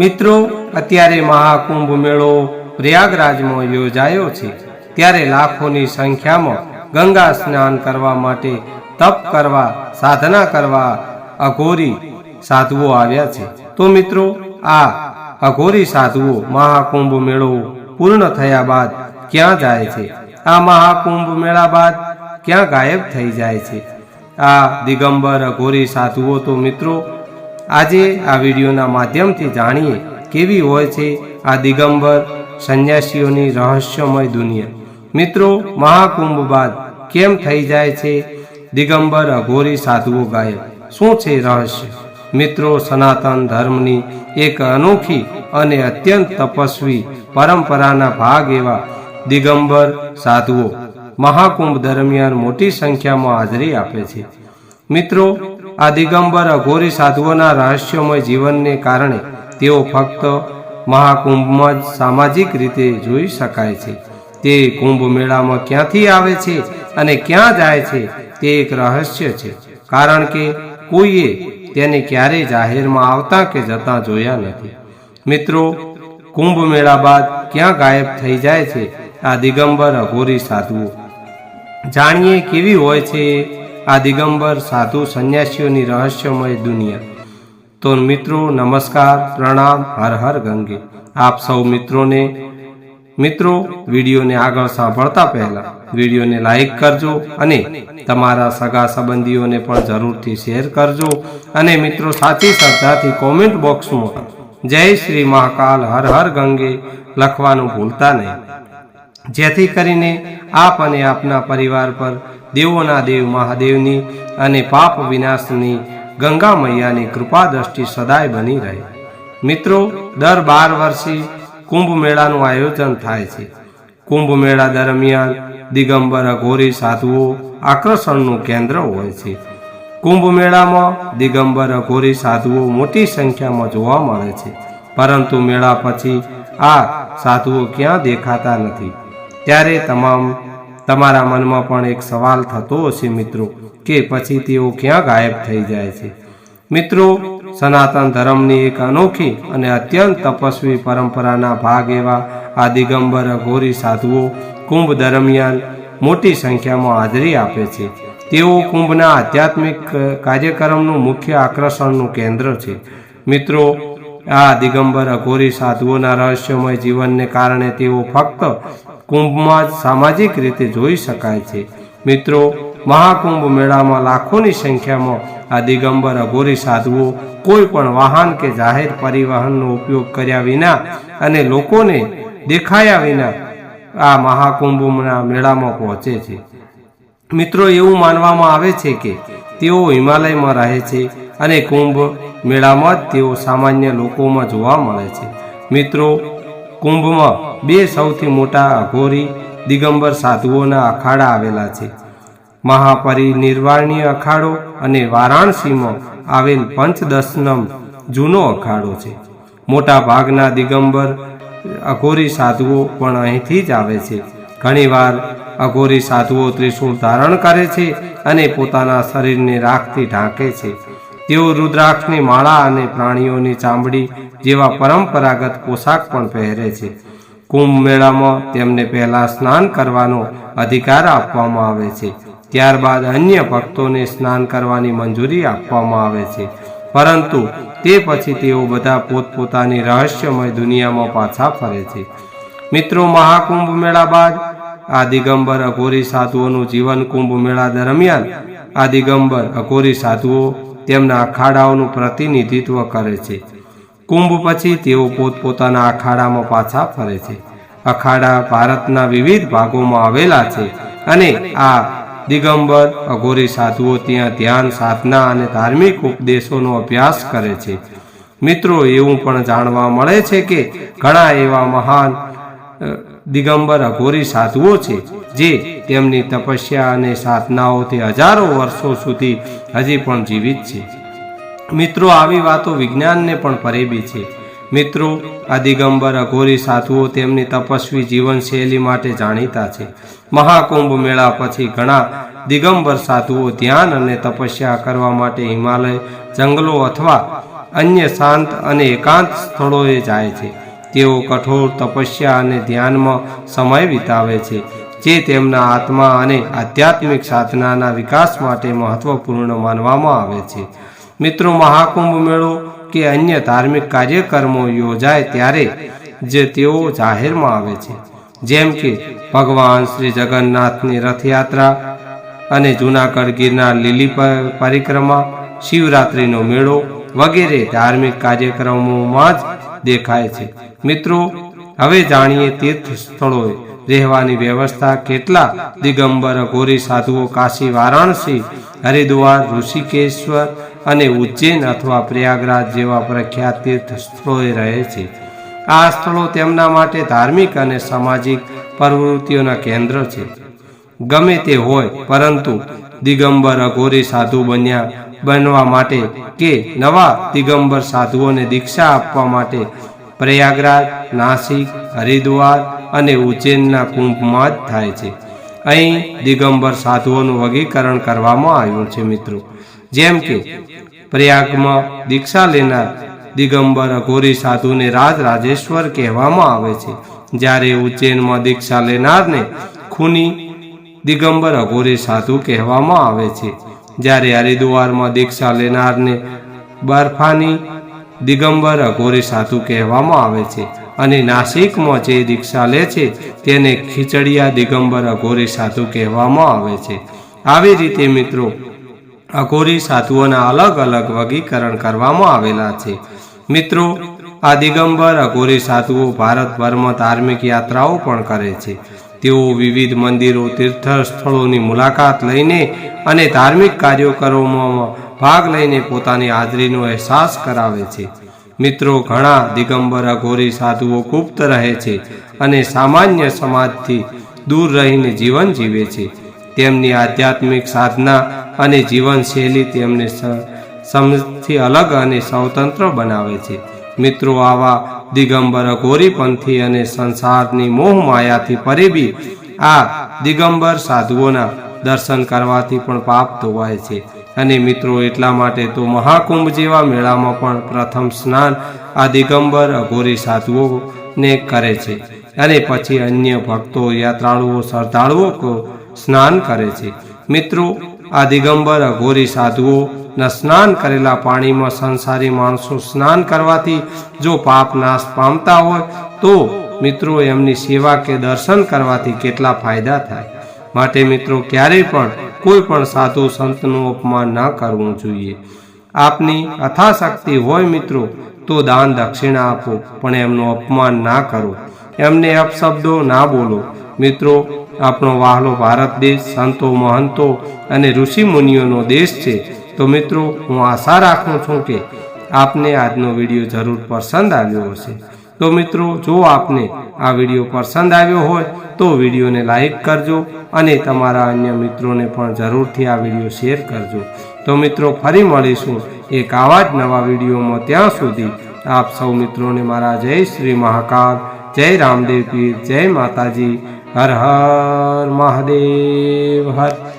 મિત્રો, અત્યારે મહાકુંભ મેળો પ્રયાગરાજમાં યોજાયો છે. ત્યારે લાખોની સંખ્યામાં ગંગા સ્નાન કરવા માટે તપ કરવા, સાધના કરવા અઘોરી સાધુઓ આવ્યા છે. તો મિત્રો, આ અઘોરી સાધુઓ મહાકુંભ મેળો પૂર્ણ થયા બાદ ક્યાં જાય છે? આ મહાકુંભ મેળા બાદ ક્યાં ગાયબ થઈ જાય છે? આ દિગંબર અઘોરી સાધુઓ તો મિત્રો આજે આ વિડીયોના માધ્યમથી જાણીએ કેવી હોય છે આ દિગંબર સંન્યાસીઓની રહસ્યમય દુનિયા. મિત્રો, મહાકુંભ બાદ કેમ થઈ જાય છે? દિગંબર અઘોરી સાધુઓ ગાયબ. શું છે રહસ્ય? મિત્રો, સનાતન ધર્મની એક અનોખી અને અત્યંત તપસ્વી પરંપરાના ભાગ એવા દિગંબર સાધુઓ મહાકુંભ દરમિયાન મોટી સંખ્યામાં હાજરી આપે છે. મિત્રો આ દિગંબર અઘોરી સાધુઓના રહસ્યમય જીવનને કારણે તેઓ ફક્ત મહાકુંભમાં જ સામાજિક રીતે જોઈ શકાય છે. તે કુંભ મેળામાં ક્યાંથી આવે છે અને ક્યાં જાય છે તે એક રહસ્ય છે. કારણ કે કોઈએ તેને ક્યારેય જાહેરમાં આવતા કે જતા જોયા નથી. મિત્રો, કુંભ મેળા બાદ ક્યાં ગાયબ થઈ જાય છે આ દિગંબર અઘોરી સાધુઓ? જાણીએ કેવી હોય છે આ દિગંબર સાધુ સંન્યાસીઓની રહસ્યમય દુનિયા. તો મિત્રો, નમસ્કાર, પ્રણામ, હર હર ગંગે. આપ સૌ મિત્રોને, મિત્રો, વિડીયોને આગળ સાંભળતા પહેલા વિડીયોને લાઈક કરજો અને તમારા સગા સંબંધીઓને પણ જરૂરથી શેર કરજો અને મિત્રો, સાચી શ્રદ્ધાથી કોમેન્ટ બોક્સમાં જય શ્રી મહાકાલ, હર હર ગંગે લખવાનું ભૂલતા નહીં. જેથી કરીને આપ અને આપના પરિવાર પર દેવોના દેવ મહાદેવની અને પાપ વિનાશની ગંગા મૈયાની કૃપા દ્રષ્ટિ સદાય બની રહે. મિત્રો, દર બાર વર્ષે કુંભ મેળાનું આયોજન થાય છે. કુંભ મેળા દરમિયાન દિગંબર અઘોરી સાધુઓ આકર્ષણનું કેન્દ્ર હોય છે. કુંભ મેળામાં દિગંબર અઘોરી સાધુઓ મોટી સંખ્યામાં જોવા મળે છે. પરંતુ મેળા પછી આ સાધુઓ ક્યાં દેખાતા નથી? ત્યારે તમામ તમારા મનમાં પણ એક સવાલ થતો હશે મિત્રો, કે પછી તેઓ ક્યાં ગાયબ થઈ જાય છે? મિત્રો, સનાતન ધર્મની એક અનોખી અને અત્યંત તપસ્વી પરંપરાના ભાગ એવા આ અઘોરી સાધુઓ કુંભ દરમિયાન મોટી સંખ્યામાં હાજરી આપે છે. તેઓ કુંભના આધ્યાત્મિક કાર્યક્રમનું મુખ્ય આકર્ષણનું કેન્દ્ર છે. મિત્રો, આ દિગંબર અઘોરી સાધુઓના રહસ્યમય જીવનને કારણે તેઓ ફક્ત કુંભમાં સામાજિક રીતે જોઈ શકાય છે. મિત્રો, મહાકુંભ મેળામાં લાખોની સંખ્યામાં આ દિગંબર અઘોરી સાધુઓ કોઈ પણ વાહન કે જાહેર પરિવહનનો ઉપયોગ કર્યા વિના અને લોકોને દેખાયા વિના આ મહાકુંભના મેળામાં પહોંચે છે. મિત્રો, એવું માનવામાં આવે છે કે તેઓ હિમાલયમાં રહે છે અને કુંભ મેળામાં જ તેઓ સામાન્ય લોકોમાં જોવા મળે છે. મિત્રો કુંભમાં બે સૌથી મોટા અઘોરી દિગંબર સાધુઓના અખાડા આવેલા છે. મહાપરિનિર્વાણીય અખાડો અને વારાણસીમાં આવેલ પંચદશનમ જૂનો અખાડો છે. મોટા ભાગના દિગંબર અઘોરી સાધુઓ પણ અહીંથી જ આવે છે. ઘણીવાર અઘોરી સાધુઓ ત્રિશૂળ ધારણ કરે છે અને પોતાના શરીરને રાખથી ઢાંકે છે. તેઓ રુદ્રાક્ષની માળા અને પ્રાણીઓની ચામડી જેવા પરંપરાગત પોશાક પણ પહેરે છે. કુંભ મેળામાં તેમને પહેલા સ્નાન કરવાનો અધિકાર આપવામાં આવે છે. ત્યારબાદ અન્ય ભક્તોને સ્નાન કરવાની મંજૂરી આપવામાં આવે છે. પરંતુ તે પછી તેઓ બધા પોતપોતાની રહસ્યમય દુનિયામાં પાછા ફરે છે. મિત્રો, મહાકુંભ મેળા બાદ આ દિગંબર અઘોરી સાધુઓનું જીવન કુંભ મેળા દરમિયાન આ દિગંબર અઘોરી સાધુઓ તેમના અખાડાઓનું પ્રતિનિધિત્વ કરે છે. કુંભ પછી તેઓ પોતપોતાના અખાડામાં પાછા ફરે છે. અખાડા ભારતના વિવિધ ભાગોમાં આવેલા છે અને આ દિગંબર, અઘોરી સાધુઓ ત્યાં ધ્યાન, સાધના અને ધાર્મિક ઉપદેશોનો અભ્યાસ કરે છે. મિત્રો, એવું પણ જાણવા મળે છે કે ઘણા એવા મહાન દિગંબર અઘોરી સાધુઓ છે, જે તેમની તપસ્યા અને સાધનાઓથી હજારો વર્ષો સુધી હજી પણ જીવિત છે. મિત્રો, આવી વાતો વિજ્ઞાનને પણ પરેબી છે. મિત્રો, આ દિગંબર અઘોરી સાધુઓ તેમની તપસ્વી જીવનશૈલી માટે જાણીતા છે. મહાકુંભ મેળા પછી ઘણા દિગંબર સાધુઓ ધ્યાન અને તપસ્યા કરવા માટે હિમાલય, જંગલો અથવા અન્ય શાંત અને એકાંત સ્થળોએ જાય છે. તેઓ કઠોર તપસ્યા અને ધ્યાનમાં સમય વિતાવે છે, જે તેમના આત્મા અને આધ્યાત્મિક સાધનાના વિકાસ માટે મહત્વપૂર્ણ માનવામાં આવે છે. મિત્રો, મહાકુંભ મેળો કે અન્ય ધાર્મિક કાર્યક્રમો યોજાય ત્યારે જે તેઓ જાહેરમાં આવે છે. જેમ કે ભગવાન શ્રી જગન્નાથની રથયાત્રા અને જૂનાગઢ ગિરનાર લીલી પરિક્રમા, શિવરાત્રિનો મેળો વગેરે ધાર્મિક કાર્યક્રમોમાં જ દેખાય છે. મિત્રો, હવે જાણીએ તીર્થ સ્થળોએ રહેવાની વ્યવસ્થા કેટલા? દિગંબર ગોરી સાધુઓ, કાશી, વારાણસી, હરિદ્વાર, ઋષિકેશ્વર અને ઉજ્જૈન અથવા પ્રયાગરાજ જેવા પ્રખ્યાત તીર્થ સ્થળોએ રહે છે. આ સ્થળો તેમના માટે ધાર્મિક અને સામાજિક પ્રવૃત્તિઓના કેન્દ્ર છે. ગમે તે હોય, પરંતુ દિગંબર અઘોરી સાધુ બન્યા, બનવા માટે કે નવા દિગંબર સાધુઓને દીક્ષા આપવા માટે પ્રયાગરાજ, નાસિક, હરિદ્વાર અને ઉજ્જૈનના કુંભમાં જ થાય છે. અહીં દિગંબર સાધુઓનું વર્ગીકરણ કરવામાં આવ્યું છે મિત્રો. જેમ કે પ્રયાગમાં દીક્ષા લેનાર દિગંબર અઘોરી સાધુને રાજ રાજેશ્વર કહેવામાં આવે છે. જ્યારે ઉજ્જૈનમાં દીક્ષા લેનારને ખૂની દિગંબર અઘોરી સાધુ કહેવામાં આવે છે. જ્યારે હરિદ્વારમાં દીક્ષા લેનારને બરફાની દિગંબર અઘોરી સાધુ કહેવામાં આવે છે અને નાસિકમાં જે દીક્ષા લે છે તેને ખીચડિયા દિગંબર અઘોરી સાધુ કહેવામાં આવે છે. આવી રીતે મિત્રો, અઘોરી સાધુઓના અલગ અલગ વર્ગીકરણ કરવામાં આવેલા છે. મિત્રો, આ દિગંબર અઘોરી સાધુઓ ભારતભરમાં ધાર્મિક યાત્રાઓ પણ કરે છે. તેઓ વિવિધ મંદિરો તીર્થ સ્થળોની મુલાકાત લઈને અને ધાર્મિક કાર્યક્રમોમાં ભાગ લઈને પોતાની હાજરીનો અહેસાસ કરાવે છે. મિત્રો, ઘણા દિગંબર અઘોરી સાધુઓ ગુપ્ત રહે છે અને સામાન્ય સમાજથી દૂર રહીને જીવન જીવે છે. તેમની આધ્યાત્મિક સાધના અને જીવનશૈલી તેમને સમજથી અલગ અને સ્વતંત્ર બનાવે છે. મિત્રો આવા દિગંબર ગોરીપંથી અને સંસારની મોહ માયાથી પરિબી આ દિગંબર સાધુઓના દર્શન કરવાથી પણ પાપ ધોવાય છે. અને મિત્રો, એટલા માટે તો મહાકુંભ જેવા મેળામાં પણ પ્રથમ સ્નાન આ દિગંબર અઘોરી સાધુઓને કરે છે. અને પછી અન્ય ભક્તો, યાત્રાળુઓ, શ્રદ્ધાળુઓ સ્નાન કરે છે. મિત્રો આ દિગંબર અઘોરી સાધુઓ સ્નાન કરેલા પાણીમાં સંસારી માણસો સ્નાન કરવાથી જો પાપ નાશ પામતા હોય, તો મિત્રો એમની સેવા કે દર્શન કરવાથી કેટલા ફાયદા થાય. માટે મિત્રો ક્યારેય પણ કોઈ પણ સાધુ સંતનું અપમાન ન કરવું જોઈએ. આપની અથાશક્તિ હોય મિત્રો, તો દાન દક્ષિણા આપો, પણ એમનું અપમાન ના કરો. એમને અપશબ્દો ના બોલો. મિત્રો, આપણો વહાલો ભારત દેશ, સંતો, મહંતો અને ઋષિ મુનિઓનો દેશ છે. તો મિત્રો, હું આશા રાખું છું કે આપને આજનો વીડિયો જરૂર પસંદ આવ્યો હશે. તો મિત્રો, જો આપને આ વીડિયો પસંદ આવ્યો હોય, તો વિડીયોને લાઈક કરજો અને તમારા અન્ય મિત્રોને પણ જરૂરથી આ વીડિયો શેર કરજો. તો મિત્રો, ફરી મળીશું એક આવા જ નવા વિડીયોમાં ત્યાં સુધી આપ સૌ મિત્રોને મારા જય શ્રી મહાકાલ, જય રામદેવ જય માતાજી. હર હર મહાદેવ હર